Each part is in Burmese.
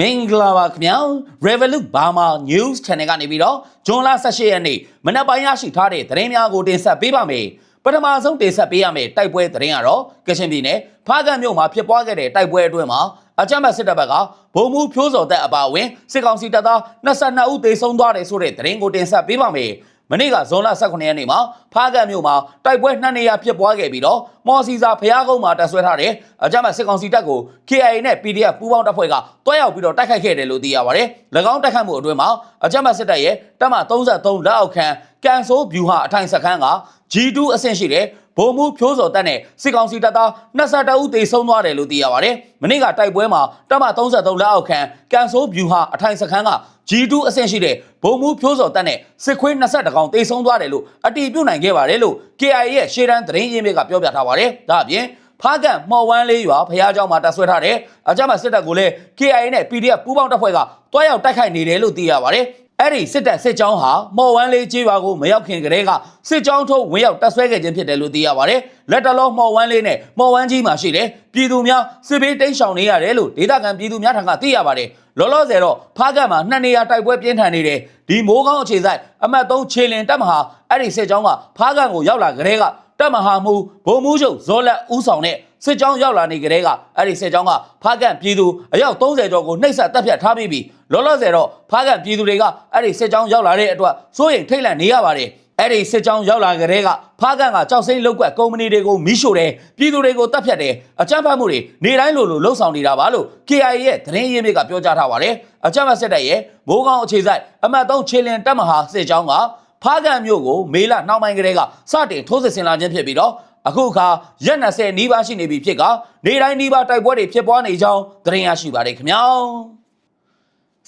မင်္ဂလာပါခင်ဗျာ Revolut Burma News Channel ကနေပြီးတော့ဂျွန်လ18ရက်နေ့မနက်ပိုင်းရရှိထားတဲ့သတင်းများကိုတင်ဆက်ပေးပါမယ်ပထမဆုံးတင်ဆက်ပေးရမယ့်တိုက်ပွဲသတင်းကတော့ကချင်ပြည်နယ်ဖားကန့်မြို့မှာဖြစ်ပွားခဲ့တဲ့တိုက်ပွဲအတွင်းမှာအကြမ်းဖက်စစ်တပ်ဘက်ကဗိုလ်မှူးဖြိုးစော်သက်အပါအဝင်စစ်ကောင်စီတပ်သား22ဦးသေဆုံးသွားတယ်ဆိုတဲ့သတင်းကိုတင်ဆက်ပေးပါမယ် မနေ့ကဇွန်လ18ရက်နေ့မှာဖားကန့်မြို့မှာတိုက်ပွဲနှစ်နေရာဖြစ်ပွားခဲ့ပြီးတော့မော်စီစာဖျားကုန်းမှာတပ်ဆွဲထားတဲ့အကြမ်းဖက်စစ်ကောင်စီတပ်ကို KIA နဲ့ PDF ပူးပေါင်းတပ်ဖွဲ့ကတွားရောက်ပြီးတော့တိုက်ခိုက်ခဲ့တယ်လို့သိရပါတယ်။၎င်းတိုက်ခိုက်မှုအတွင်းမှာအကြမ်းဖက်စစ်တပ်ရဲ့တပ်မ33လက်အောက်ခံကန်ဆိုးဗျူဟာအထိုင်စခန်းက G2 အဆင့်ရှိတဲ့ ဗိုလ်မှူးဖြိုးစော်တပ်နဲ့စစ်ကောင်စီတပ်သား22ဦးသေဆုံးသွားတယ်လို့သိရပါတယ်။မနေ့ကတိုက်ပွဲမှာတပ်မ33လက်အောက်ခံကန်ဆိုးဗျူဟာအထိုင်စခန်းက G2 အဆင့်ရှိတဲ့ဗိုလ်မှူးဖြိုးစော်တပ်နဲ့စစ်ခွေး22ကောင်သေဆုံးသွားတယ်လို့အတည်ပြုနိုင်ခဲ့ပါတယ်လို့ KIA ရဲ့ရှေ့တန်းသတင်းရင်းမြစ်ကပြောပြထားပါတယ်။ဒါအပြင်ဖားကန်မော်ဝမ်းလေးရွာဖះเจ้าမှာတပ်ဆွဲထားတဲ့အကြမ်းဖက်စစ်တပ်ကိုလည်း KIA နဲ့ PDF ပူးပေါင်းတပ်ဖွဲ့ကတွားရောက်တိုက်ခိုက်နေတယ်လို့သိရပါတယ်။ အဲ့ဒီစစ်တပ်စစ်ကြောင်းဟာမော်ဝမ်းလေးကျေးရွာကိုမရောက်ခင်ကတည်းကစစ်ကြောင်းထုတ်ဝင်ရောက်တပ်ဆွဲခဲ့ခြင်းဖြစ်တယ်လို့သိရပါတယ်။လက်တလုံးမော်ဝမ်းလေးနဲ့မော်ဝမ်းကြီးမှာရှိတဲ့ပြည်သူများစစ်ဘေးတိမ်းရှောင်နေရတယ်လို့ဒေသခံပြည်သူများထံကသိရပါတယ်။လောလောဆယ်တော့ဖားကတ်မှာနှစ်နေရာတိုက်ပွဲပြင်းထန်နေတယ်။ဒီမိုးကောင်းအခြေဆိုင်အမှတ်3ခြေလင်တပ်မဟာအဲ့ဒီစစ်ကြောင်းကဖားကတ်ကိုရောက်လာကြတဲ့ကတပ်မဟာမှုဗိုလ်မှူးချုပ်ဇော်လက်ဦးဆောင်တဲ့စစ်ကြောင်းရောက်လာနေကြတဲ့ကအဲ့ဒီစစ်ကြောင်းကဖားကန်ပြည်သူအယောက်30ကျော်ကိုနှိပ်စက်တပ်ဖြတ်ထားပြီးပြီ လောလောဆယ်တော့ဖားကန်ပြည်သူတွေကအဲ့ဒီစစ်ကြောင်းရောက်လာတဲ့အတွက်စိုးရိမ်ထိတ်လန့်နေရပါတယ်အဲ့ဒီစစ်ကြောင်းရောက်လာကြတဲ့ကဖားကန်ကကြောက်စိမ့်လောက်ကွက်ကုမ္ပဏီတွေကိုမီးရှို့တယ်ပြည်သူတွေကိုတပ်ဖြတ်တယ်အကြမ်းဖက်မှုတွေနေတိုင်းလိုလိုလှုပ်ဆောင်နေတာပါလို့ KIA ရဲ့သတင်းရင်းမြစ်ကပြောကြားထားပါတယ်အကြမ်းဖက်စစ်တပ်ရဲ့မိုးကောင်းအခြေစိုက်အမှတ်3ခြေလင်တပ်မဟာစစ်ကြောင်းကဖားကန်မြို့ကိုမေလနှောင်းပိုင်းကလေးကစတင်ထိုးစစ်ဆင်လာခြင်းဖြစ်ပြီးတော့အခုအခါရက်20နီးပါးရှိနေပြီဖြစ်က နေတိုင်းနီးပါးတိုက်ပွဲတွေဖြစ်ပွားနေကြောင်းသတင်းရရှိပါတယ်ခင်ဗျာ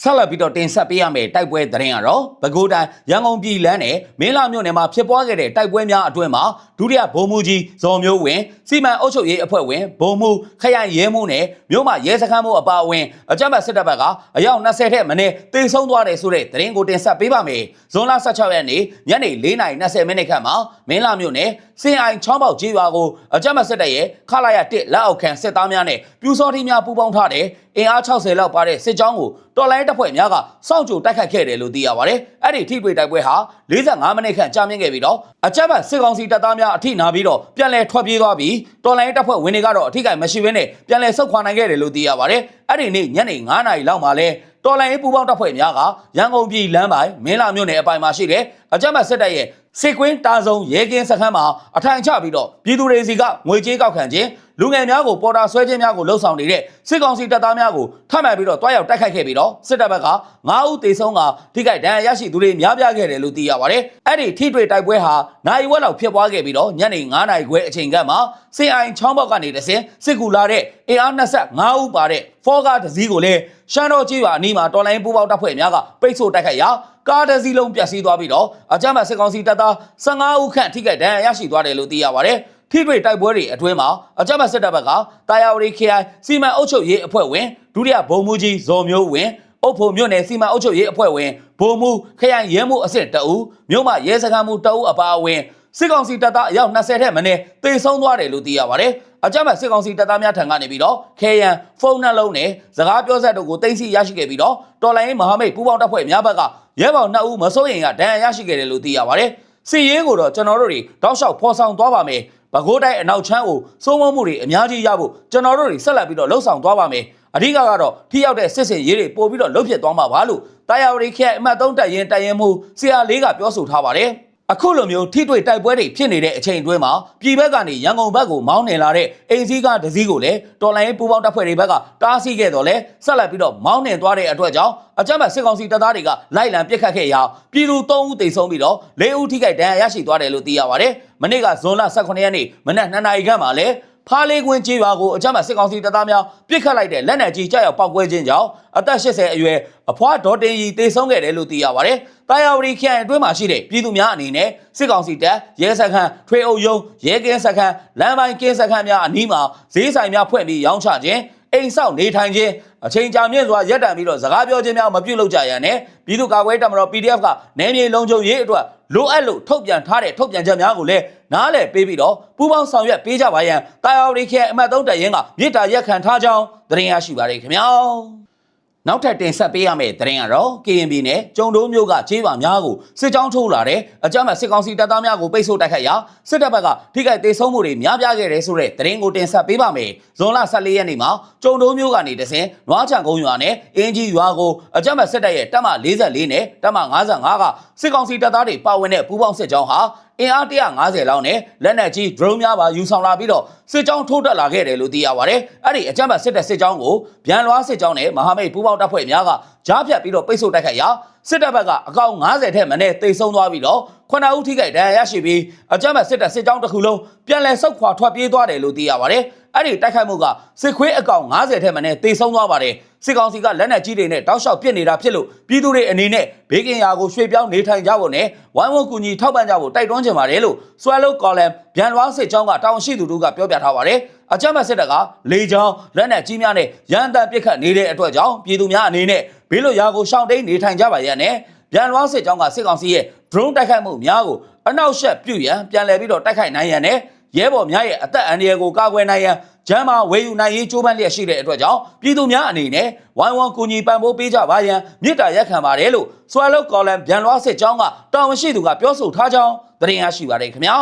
ဆက်လက်ပြီးတော့တင်ဆက်ပေးရမယ့်တိုက်ပွဲသတင်းကတော့ပဲခူးတိုင်းရန်ကုန်ပြည်လမ်းနဲ့မင်းလာမြို့နယ်မှာဖြစ်ပွားခဲ့တဲ့တိုက်ပွဲများအတွင်းမှာဒုတိယဗိုလ်မှူးကြီးဇော်မျိုးဝင်းစီမံအုပ်ချုပ်ရေးအဖွဲ့ဝင်ဗိုလ်မှူးခရိုင်ရဲမှူးနဲ့မြို့မှာရဲစခန်းမှုအပါအဝင်အကြမ်းဖက်စစ်တပ်ဘက်ကအယောက်20ထက်မနည်းတေဆုံးသွားတယ်ဆိုတဲ့သတင်းကိုတင်ဆက်ပေးပါမယ်။ဇွန်လ16ရက်နေ့ညနေ4:20မိနစ်ခန့်မှာမင်းလာမြို့နယ်စင်အိုင်ချောင်းပေါက်ကြီးရွာကိုအကြမ်းဖက်စစ်တပ်ရဲ့ခလာရ1လက်အောက်ခံစစ်သားများနဲ့ပြူစောထီးများပူးပေါင်းထားတဲ့အင်အား60လောက်ပါတဲ့စစ်ကြောင်းကိုတော်လိုင်းတပ်ဖွဲ့များကစောင့်ကြိုတိုက်ခိုက်ခဲ့တယ်လို့သိရပါတယ်။အဲ့ဒီထိတွေ့တိုက်ပွဲဟာ45မိနစ်ခန့်ကြာမြင့်ခဲ့ပြီးတော့အကြမ်းဖက်စစ်ကောင်စီတပ်သားများအထိနာပြီးတော့ပြန်လည်ထွက်ပြေးသွားပြီးတော်လိုင်းတပ်ဖွဲ့ဝင်တွေကတော့အထိကိမရှိဘဲနဲ့ပြန်လည်ဆုတ်ခွာနိုင်ခဲ့တယ်လို့သိရပါတယ်။အဲ့ဒီနေ့ညနေ9:00နာရီလောက်မှာလဲတော်လိုင်းပူပေါင်းတပ်ဖွဲ့များကရန်ကုန်ပြည်လမ်းပိုင်းမင်းလာမြို့နယ်အပိုင်မှာရှိတဲ့အကြမ်းဖက်စစ်တပ်ရဲ့ စစ်ကွင်းတာဆုံရဲကင်းစခန်းမှာအထိုင်ချပြီးတော့ပြည်သူတွေစီကငွေကြေးကောက်ခံခြင်းလူငယ်များကိုပေါ်တာဆွဲခြင်းများကိုလှုံ့ဆော်နေတဲ့စစ်ကောင်စီတပ်သားများကိုထပ်မံပြီးတော့တွားရောက်တိုက်ခိုက်ခဲ့ပြီးတော့စစ်တပ်ဘက်က9ဦးသေဆုံးကထိခိုက်ဒဏ်ရာရရှိသူတွေများပြားခဲ့တယ်လို့သိရပါတယ်။အဲ့ဒီထိတွေ့တိုက်ပွဲဟာနိုင်ဝက်လောက်ဖြစ်ပွားခဲ့ပြီးတော့ညနေ9နာရီခွဲအချိန်ကမှစင်အိုင်ချောင်းဘောက်ကနေတဆင်စစ်ကူလာတဲ့အင်အား25ဦးပါတဲ့ဖောကားတစည်းကိုလည်းရှမ်းတော်ကြီးပါအနီးမှာတော်လိုင်းပူပေါက်တပ်ဖွဲ့များကပိတ်ဆို့တိုက်ခိုက်ရာ ကားတစ်စီးလုံးပျက်စီးသွားပြီးတော့အကြမ်းဖက်စစ်ကောင်စီတပ်သား15ဦးခန့်ထိခိုက်ဒဏ်ရာရရှိသွားတယ်လို့သိရပါတယ်။ထိတွေ့တိုက်ပွဲတွေအတွင်းမှာအကြမ်းဖက်စစ်တပ်ဘက်ကတာယာဝတီခရိုင်စီမံအုပ်ချုပ်ရေးအဖွဲ့ဝင်ဒုတိယဗိုလ်မှူးကြီးဇော်မျိုးဝင်းအုပ်ဖို့မြို့နယ်စီမံအုပ်ချုပ်ရေးအဖွဲ့ဝင်ဗိုလ်မှူးခရိုင်ရဲမှုအဆင့်တအူးမြို့မှရဲစခန်းမှုတအူးအပါအဝင်စစ်ကောင်စီတပ်သားအယောက်20ထက်မနည်းတေဆုံးသွားတယ်လို့သိရပါတယ်။အကြမ်းဖက်စစ်ကောင်စီတပ်သားများထံကနေပြီးတော့ခဲယံဖုန်းနှလုံးနဲ့စကားပြောဆက်တို့ကိုတင်စီရရှိခဲ့ပြီးတော့တော်လိုင်းမဟာမိတ်ပူးပေါင်းတပ်ဖွဲ့များဘက်က ရဲဘော်2ဦးမစိုးရင်ကဒဏ်ရာရရှိခဲ့တယ်လို့သိရပါတယ်။စီရေးကိုတော့ကျွန်တော်တို့တွေတောက်လျှောက်ဖော်ဆောင်သွားပါမယ်။ပဲခူးတိုင်းအနောက်ချမ်းကိုစိုးမိုးမှုတွေအများကြီးရဖို့ကျွန်တော်တို့တွေဆက်လက်ပြီးတော့လှုပ်ဆောင်သွားပါမယ်။အဓိကကတော့ထိရောက်တဲ့စစ်စင်ရေးတွေပို့ပြီးတော့လှုပ်ဖြစ်သွားမှာပါလို့တာယာဝတီခရိုင်အမှတ်3တပ်ရင်တပ်ရင်မှုဆရာလေးကပြောဆိုထားပါတယ်။ အခုလိုမျိုးထိတွေ့တိုက်ပွဲတွေဖြစ်နေတဲ့အချိန်အတွင်းမှာပြည်ဘက်ကနေရန်ကုန်ဘက်ကိုမောင်းနေလာတဲ့အိမ်စည်းကဒစည်းကိုလည်းတော်လိုင်းပူပေါင်းတပ်ဖွဲ့တွေဘက်ကတားဆီးခဲ့တော့လဲဆက်လက်ပြီးတော့မောင်းနှင်သွားတဲ့အတွက်ကြောင့်အကြမ်းဖက်စစ်ကောင်စီတပ်သားတွေကလိုက်လံပစ်ခတ်ခဲ့ရာပြည်သူ3ဦးသေဆုံးပြီးတော့4ဦးထိခိုက်ဒဏ်ရာရရှိသွားတယ်လို့သိရပါတယ်။မနေ့ကဇွန်လ18ရက်နေ့မနက်2နာရီခန့်မှာလည်း ဖားလေးကွင်းကျေးရွာကိုအကြမ်းဖက်စစ်ကောင်စီတပ်သားများပစ်ခတ်လိုက်တဲ့လက်နက်ကြီးကြောက်ရောက်ပောက်ကွဲခြင်းကြောင့်အသက်80အရွယ်အဖွားဒေါ်တင်ရီတေဆုံးခဲ့တယ်လို့သိရပါတယ်။တာယာဝတီခရိုင်အတွင်းမှာရှိတဲ့ပြည်သူများအနေနဲ့စစ်ကောင်စီတပ်ရဲစခန်းထွေအုပ်ရုံးရဲကင်းစခန်းလမ်းပိုင်းကင်းစခန်းများအနီးမှာဈေးဆိုင်များဖွင့်ပြီးရောင်းချခြင်းအိမ်ဆောက်နေထိုင်ခြင်းအချိန်ကြာမြင့်စွာရပ်တန့်ပြီးတော့စကားပြောခြင်းများမပြုလုပ်ကြရနဲ့ပြည်သူ့ကာကွယ်တပ်မတော် PDF ကနယ်မြေလုံခြုံရေးအတွက် လိုအပ်လို့ထုတ်ပြန်ထားတဲ့ထုတ်ပြန်ချက်များကိုလည်းနားလည်ပေးပြီးတော့ပူးပေါင်းဆောင်ရွက်ပေးကြပါရန်တာယာဝတီခရိုင်အမှတ်3တပ်ရင်းကမြစ်တာရက်ခံထားကြောင်းသတင်းရရှိပါတယ်ခင်ဗျာ နောက်ထပ်တင်ဆက်ပေးရမယ့်သတင်းကတော့ KNB နဲ့ကျုံတိုးမျိုးကခြေပါများကိုစစ်ကြောင်းထုတ်လာတဲ့အကြမ်းဖက်စစ်ကောင်စီတပ်သားများကိုပိတ်ဆို့တိုက်ခိုက်ရာစစ်တပ်ဘက်ကထိခိုက်ဒေဆုံးမှုတွေများပြားခဲ့တဲ့ဆိုတဲ့သတင်းကိုတင်ဆက်ပေးပါမယ်။ဇွန်လ14ရက်နေ့မှာကျုံတိုးမျိုးကနေတဆင်နွားချံကုန်းရွာနဲ့အင်းကြီးရွာကိုအကြမ်းဖက်စစ်တပ်ရဲ့တပ်မ44နဲ့တပ်မ55ကစစ်ကောင်စီတပ်သားတွေပါဝင်တဲ့ပူးပေါင်းစစ်ကြောင်းဟာ အင်အား150လောက်နဲ့လက်နက်ကြီး drone များပါယူဆောင်လာပြီးတော့စစ်ကြောင်းထိုးတက်လာခဲ့တယ်လို့သိရပါတယ်။အဲ့ဒီအကြမ်းဖက်စစ်တပ်စစ်ကြောင်းကိုဗျန်လွားစစ်ကြောင်းနဲ့မဟာမိတ်ပူးပေါင်းတပ်ဖွဲ့များကကြားဖြတ်ပြီးတော့ပိတ်ဆို့တိုက်ခိုက်ရာစစ်တပ်ဘက်ကအကောင့်90ထက်မနည်းတိတ်ဆုံးသွားပြီးတော့ခုနဦးထိခိုက်ဒဏ်ရာရရှိပြီးအကြမ်းဖက်စစ်တပ်စစ်ကြောင်းတစ်ခုလုံးပြန်လည်ဆုတ်ခွာထွက်ပြေးသွားတယ်လို့သိရပါတယ်။အဲ့ဒီတိုက်ခိုက်မှုကစစ်ခွေးအကောင့်90ထက်မနည်းတိတ်ဆုံးသွားပါတယ်။စစ်ကောင်စီကလက်နက်ကြီးတွေနဲ့တောက်လျှောက်ပစ်နေတာဖြစ်လို့ပြည်သူတွေအနေနဲ့ဘေးကင်းရာကိုရွှေ့ပြောင်းနေထိုင်ကြဖို့နဲ့ဝိုင်းဝန်းကူညီထောက်ပံ့ကြဖို့တိုက်တွန်းချင်ပါတယ်လို့ Swallow Column ဗျန်လွားစစ်ကြောင်းကတောင်းရှိသူတို့ကပြောပြထားပါတယ်။အကြမ်းဖက်စစ်တပ်ကလေကြောင်းလက်နက်ကြီးများနဲ့ရန်တမ်းပစ်ခတ်နေတဲ့အတွက်ကြောင့်ပြည်သူများအနေနဲ့ ဘေးလွတ်ရာကိုရှောင်တိန်နေထိုင်ကြပါရန်နဲ့ဗျန်လွားစစ်ကြောင်းကစစ်ကောင်စီရဲ့ drone တိုက်ခိုက်မှုများကိုအနောက်ရှက်ပြုတ်ရန်ပြန်လည်ပြီးတော့တိုက်ခိုက်နိုင်ရန်နဲ့ရဲဘော်များရဲ့အသက်အန္တရာယ်ကိုကာကွယ်နိုင်ရန်ဂျမ်းမာဝေယူနိုင်ရေးကြိုးပမ်းလျက်ရှိတဲ့အတွက်ကြောင့်ပြည်သူများအနေနဲ့ဝိုင်းဝန်းကူညီပံ့ပိုးပေးကြပါရန်မြစ်တာရက်ခံပါတယ်လို့ Swallow Column ဗျန်လွားစစ်ကြောင်းကတာဝန်ရှိသူကပြောဆိုထားကြောင်းသတင်းရရှိပါတယ်ခင်ဗျာ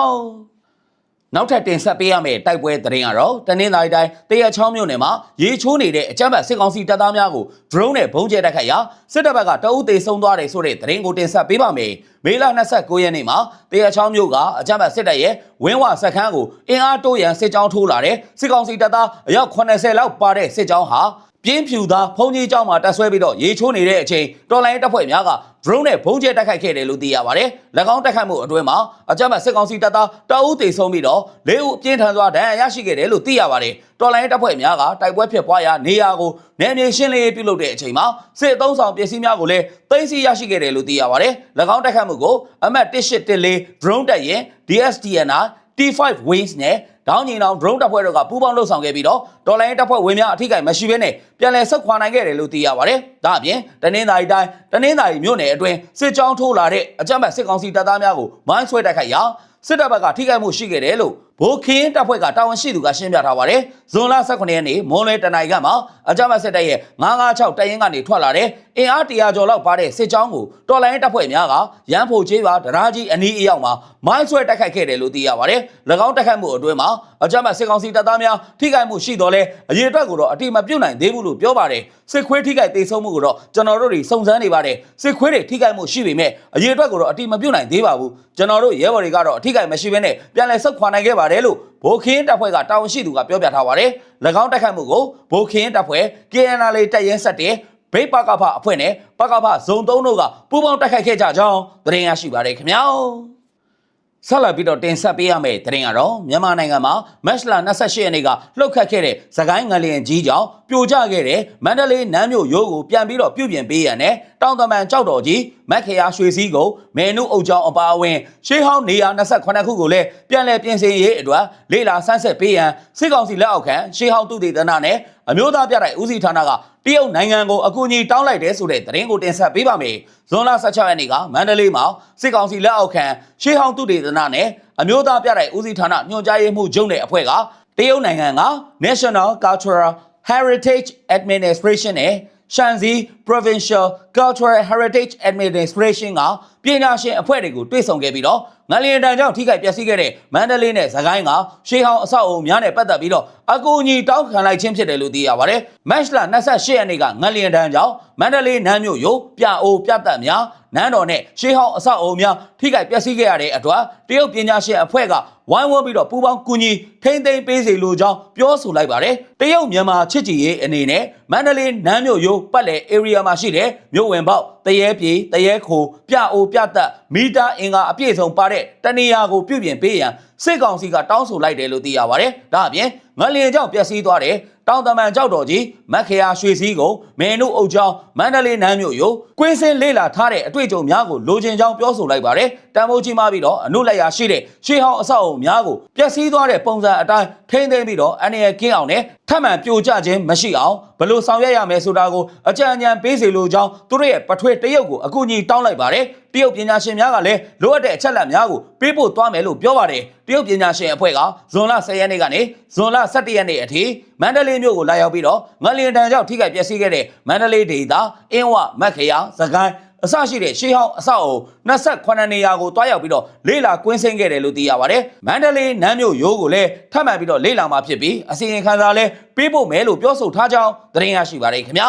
နောက်ထပ်တင်ဆက်ပေးရမယ့်တိုက်ပွဲသတင်းကတော့တနင်္သာရီတိုင်းတရချောင်းမြို့နယ်မှာရေချိုးနေတဲ့အကြမ်းဖက်စစ်ကောင်စီတပ်သားများကို drone နဲ့ဘုံကျဲတိုက်ခိုက်ရာစစ်တပ်ဘက်ကတအုပ်သေးဆုံးသွားတယ်ဆိုတဲ့သတင်းကိုတင်ဆက်ပေးပါမယ်။မေလ29ရက်နေ့မှာတရချောင်းမြို့ကအကြမ်းဖက်စစ်တပ်ရဲ့ဝင်းဝစခန်းကိုအင်အားတိုးရန်စစ်ကြောင်းထိုးလာတဲ့စစ်ကောင်စီတပ်သားအယောက်80လောက်ပါတဲ့စစ်ကြောင်းဟာ ပြင်းဖြူသားဖုန်ကြီးကျောင်းမှာတက်ဆွဲပြီးတော့ရေချိုးနေတဲ့အချိန်တော်လိုင်းတပ်ဖွဲ့များက drone နဲ့ဘုံးကျဲတိုက်ခိုက်ခဲ့တယ်လို့သိရပါတယ်။၎င်းတိုက်ခိုက်မှုအတွင်းမှာအကြမ်းဖက်စစ်ကောင်စီတပ်သားတအုပ်တေဆုံးပြီးတော့၄ဦးပြင်းထန်စွာဒဏ်ရာရရှိခဲ့တယ်လို့သိရပါတယ်။တော်လိုင်းတပ်ဖွဲ့များကတိုက်ပွဲဖြစ်ပွားရာနေရာကိုနယ်မြေရှင်းလင်းရေးပြုလုပ်တဲ့အချိန်မှာစစ်အုံဆောင်ပစ္စည်းများကိုလည်းသိမ်းဆည်းရရှိခဲ့တယ်လို့သိရပါတယ်။၎င်းတိုက်ခိုက်မှုကိုအမတ်1814 drone တပ်ရင် DSDNR T5 Wings နဲ့ ဒေါင်းညင်အောင် drone တပ်ဖွဲ့တို့ကပူးပေါင်းလှုပ်ဆောင်ခဲ့ပြီးတော့ဒေါ်လာရင်းတပ်ဖွဲ့ဝင်များအထိကိမရှိဘဲနဲ့ပြန်လည်ဆုတ်ခွာနိုင်ခဲ့တယ်လို့သိရပါတယ်။ဒါအပြင်တနင်္သာရီတိုင်းတနင်္သာရီမြို့နယ်အတွင်းစစ်ကြောင်းထိုးလာတဲ့အကြမ်းဖက်စစ်ကောင်စီတပ်သားများကိုမိုင်းဆွဲတိုက်ခိုက်ရာစစ်တပ်ဘက်ကထိခိုက်မှုရှိခဲ့တယ်လို့ ဘိုးခင်းတပ်ဖွဲ့ကတာဝန်ရှိသူကရှင်းပြထားပါတယ်။ဇွန်လ18ရက်နေ့မွန်လွဲတနိုင်ကမှာအကြမ်းဖက်စစ်တပ်ရဲ့956တပ်ရင်းကနေထွက်လာတဲ့အင်အား100ကျော်လောက်ပါတဲ့စစ်ကြောင်းကိုတော်လိုင်းတပ်ဖွဲ့များကရန်ဖို့ချေးပါဒရာကြီးအနီးအရောက်မှာမိုင်းဆွဲတိုက်ခိုက်ခဲ့တယ်လို့သိရပါတယ်။၎င်းတိုက်ခိုက်မှုအတွင်းမှာအကြမ်းဖက်စစ်ကောင်စီတပ်သားများထိခိုက်မှုရှိတော်လဲအရေးအတွက်ကိုတော့အတိမပြုတ်နိုင်သေးဘူးလို့ပြောပါတယ်။စစ်ခွေးထိခိုက်ဒေဆုံးမှုကိုတော့ကျွန်တော်တို့တွေစုံစမ်းနေပါတယ်။စစ်ခွေးတွေထိခိုက်မှုရှိပေမဲ့အရေးအတွက်ကိုတော့အတိမပြုတ်နိုင်သေးပါဘူး။ကျွန်တော်တို့ရဲဘော်တွေကတော့အထိခိုက်မရှိဘဲနဲ့ပြန်လည်ဆုတ်ခွာနိုင်ခဲ့ပါတယ်လို့ဘိုးခင်းတပ်ဖွဲ့ကတာဝန်ရှိသူကပြောပြထားပါတယ်။၎င်းတိုက်ခိုက်မှုကိုဘိုးခင်းတပ်ဖွဲ့ KNL တပ်ရင်းဆက်တဲ့ဘိတ်ပကဖအဖွဲ့နဲ့ပကဖဇုံ3တို့ကပူးပေါင်းတိုက်ခိုက်ခဲ့ကြကြောင်းသတင်းရရှိပါတယ်ခင်ဗျာဆက်လက်ပြီးတော့တင်ဆက်ပေးရမယ့်သတင်းကတော့မြန်မာနိုင်ငံမှာမတ်လ28ရက်နေ့ကလှုပ်ခတ်ခဲ့တဲ့သခိုင်းငလျင်ကြီးကြောင့်ပြိုကျခဲ့တဲ့မန္တလေးနမ်းမြို့ရိုးကိုပြန်ပြီးတော့ပြုပြင်ပေးရန်နဲ့တောင်တမန်ကြောက်တော်ကြီးမက်ခရာရွှေစည်းကိုမဲနုအုပ်ချောင်းအပါအဝင်ရှေးဟောင်းနေရာ28ခုကိုလည်းပြန်လည်ပြင်ဆင်ရေးအတွက်လေလာဆန်းဆက်ပေးရန်စစ်ကောင်စီလက်အောက်ခံရှေးဟောင်းသူတေသနာနဲ့အမျိုးသားပြတဲ့ဦးစီးဌာနကတရုတ်နိုင်ငံကိုအကူအညီတောင်းလိုက်တယ်ဆိုတဲ့သတင်းကိုတင်ဆက်ပေးပါမယ်။ဇွန်လ16ရက်နေ့ကမန္တလေးမှာစစ်ကောင်စီလက်အောက်ခံရှေးဟောင်းသူတေသနာနဲ့အမျိုးသားပြတဲ့ဦးစီးဌာနညွှန်ကြားရေးမှူးချုပ်တဲ့အဖွဲ့ကတရုတ်နိုင်ငံက National Cultural Heritage Administration နဲ့ Shanxi Provincial Cultural Heritage Administration ကပြည်ညာရှင်အဖွဲ့တွေကိုတွေ့ဆုံခဲ့ပြီးတော့ငလျင်တန်ကြောင့်ထိခိုက်ပျက်စီးခဲ့တဲ့မန္တလေးနဲ့စကိုင်းကရှေးဟောင်းအဆောက်အအုံများနဲ့ပတ်သက်ပြီးတော့အကူအညီတောင်းခံလိုက်ခြင်းဖြစ်တယ်လို့သိရပါတယ်။မတ်လ28ရက်နေ့ကငလျင်တန်ကြောင့်မန္တလေးနန်းမြို့ရိုးပြအိုးပြတ်သက်များ နန်းတော်နဲ့ရှေးဟောင်းအဆောက်အအုံများထိခိုက်ပျက်စီးခဲ့ရတဲ့အတွက်တရုတ်ပညာရှင်အဖွဲ့ကဝိုင်းဝန်းပြီးတော့ပူးပေါင်းကူညီထိမ့်သိမ်းပေးစီလိုကြောင်းပြောဆိုလိုက်ပါတယ်။တရုတ်မြန်မာချစ်ကြည်ရေးအနေနဲ့မန္တလေးနန်းမြို့ရိုးပတ်လည် area မှာရှိတဲ့မြို့ဝင်ပေါက်တရဲပြေတရဲခိုပြအိုပြတ်မီတာအင်္ဂါအပြည့်စုံပါတဲ့တနေရာကိုပြုပြင်ပေးရန်စစ်ကောင်စီကတောင်းဆိုလိုက်တယ်လို့သိရပါတယ်။ဒါအပြင်ငလျင်ကြောင့်ပျက်စီးသွားတဲ့ တောင်တမန်ကြောက်တော်ကြီးမက်ခရာရွှေစည်းကိုမဲနုအုပ်ချောင်းမန္တလေးနန်းမြို့ရိုကွင်းစင်းလေးလာထားတဲ့အတွေ့အကြုံများကိုလိုချင်ကြောင်းပြောဆိုလိုက်ပါတယ်။တန်ဖိုးကြီးမှပြီးတော့အနုလက်ရာရှိတဲ့ရှေးဟောင်းအဆောက်အုံများကိုပျက်စီးသွားတဲ့ပုံစံအတိုင်းထိမ့်သိမ်းပြီးတော့အနေရကင်းအောင်နဲ့ ထပ်မံပြိုကျခြင်းမရှိအောင်ဘယ်လို့ဆောင်ရွက်ရမယ်ဆိုတာကိုအကြံဉာဏ်ပေးစေလိုကြောင်းသူတို့ရဲ့ပထွေတရုတ်ကိုအကူအညီတောင်းလိုက်ပါတယ်တရုတ်ပညာရှင်များကလည်းလိုအပ်တဲ့အချက်လက်များကိုပေးပို့သွားမယ်လို့ပြောပါတယ်တရုတ်ပညာရှင်အဖွဲ့ကဇွန်လ10ရက်နေ့ကနေဇွန်လ17ရက်နေ့အထိမန္တလေးမြို့ကိုလာရောက်ပြီးတော့ငလျင်တန်ကြောင့်ထိခိုက်ပျက်စီးခဲ့တဲ့မန္တလေးဒေသအင်းဝမက်ခရစကိုင်း အစရှိတဲ့ရှေးဟောင်းအဆောက်အုံ28နေရာကိုတွားရောက်ပြီးတော့လေ့လာကွင်းဆင်းခဲ့တယ်လို့သိရပါတယ်။မန္တလေးနမ်းမြို့ရိုးကိုလည်းထပ်မံပြီးတော့လေ့လာမှာဖြစ်ပြီးအစီရင်ခံစာလည်းပေးဖို့မယ်လို့ပြောဆိုထားကြောင်းသတင်းရရှိပါတယ်ခင်ဗျာ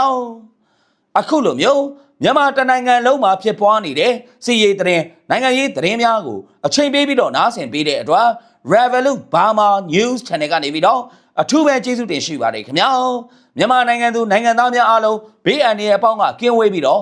။အခုလိုမျိုးမြန်မာတနိုင်ငံလုံးမှာဖြစ်ပွားနေတဲ့စီရေးသတင်းနိုင်ငံရေးသတင်းများကိုအချိန်ပေးပြီးတော့နားဆင်ပေးတဲ့အတွက် Revolut Burma News Channel ကနေပြီးတော့အထူးပဲကျေးဇူးတင်ရှိပါတယ်ခင်ဗျာ။မြန်မာနိုင်ငံသူနိုင်ငံသားများအားလုံးဘေးအန္တရာယ်အပေါင်းကကင်းဝေးပြီးတော့